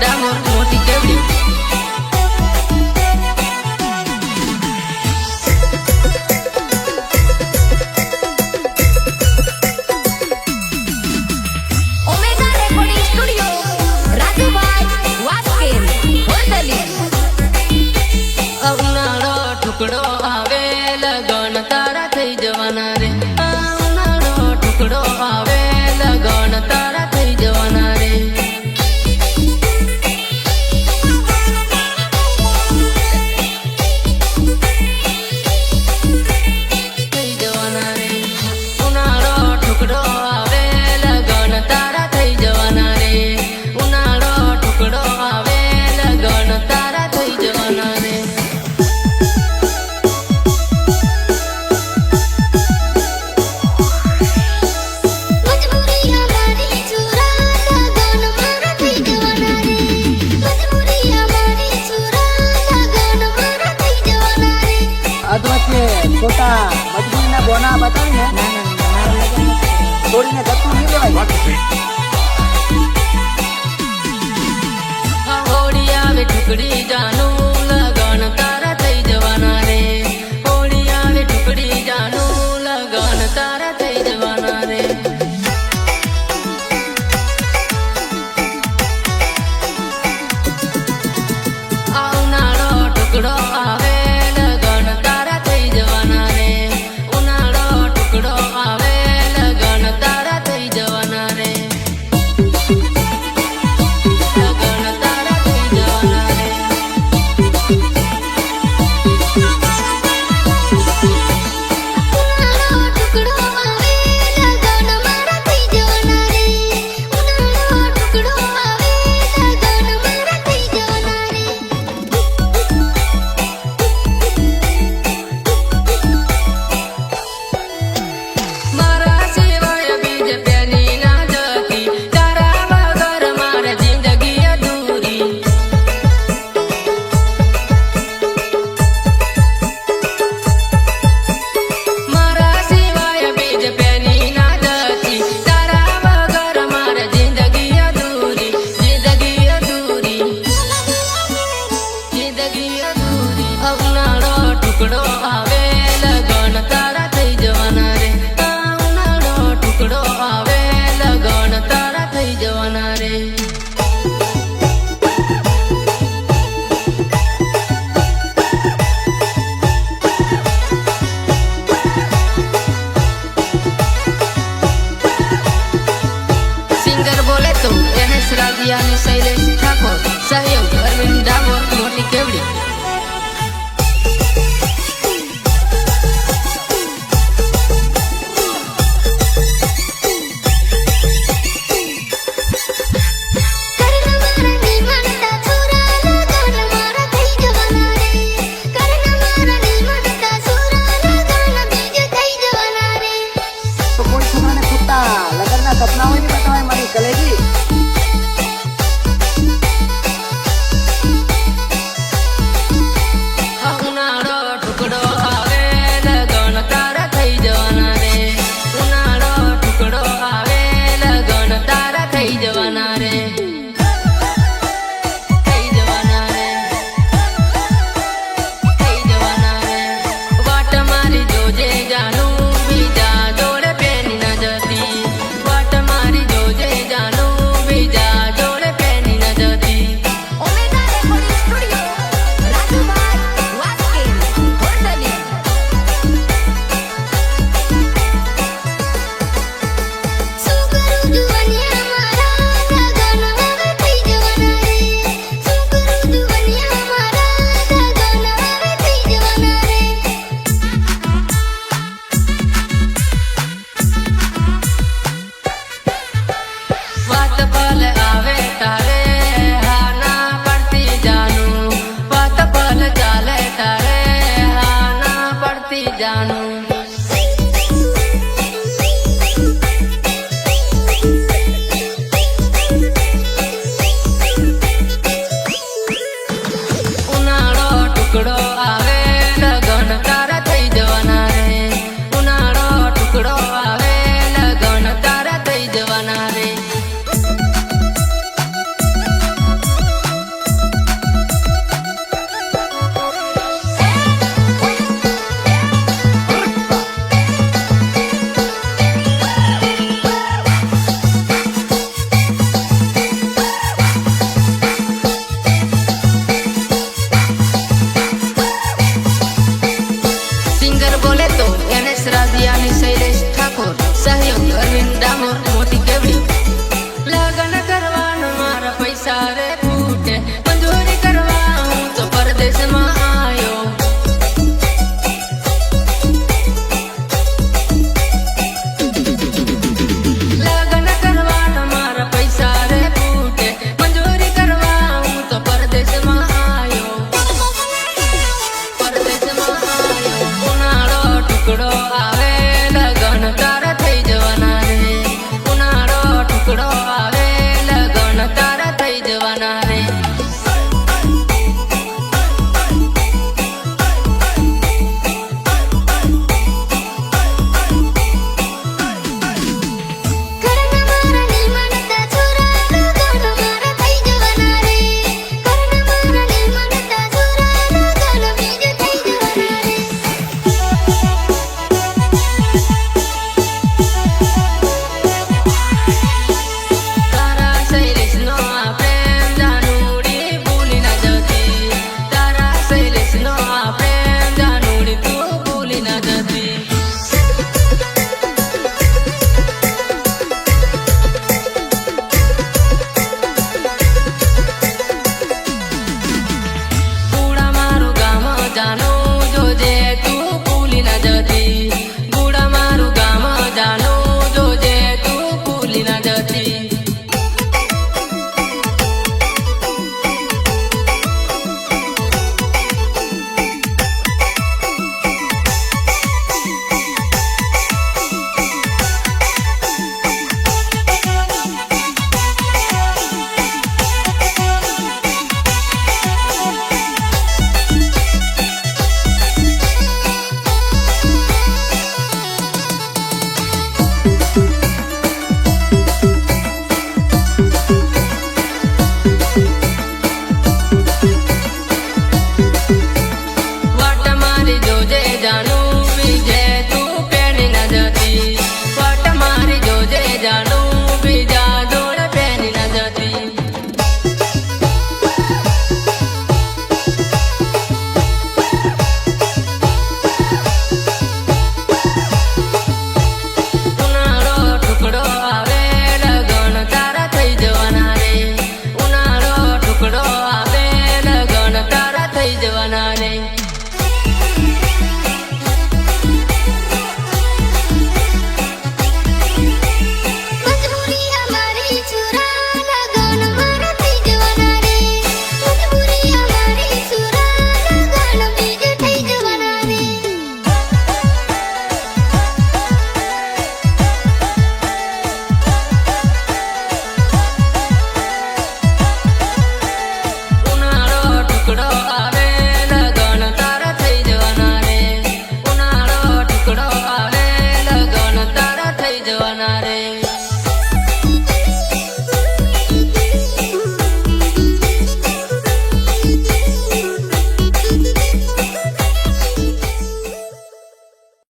ડામોર ટુકડો આવે લગન તારા થઈ જવાના રે. આવનારો ટુકડો આવે લગન તારા સોના બતાવીને થોડીને જતું નહીં લેવાય ya ni sailes, jacob, sahio, duermen, dabor, monique, blick.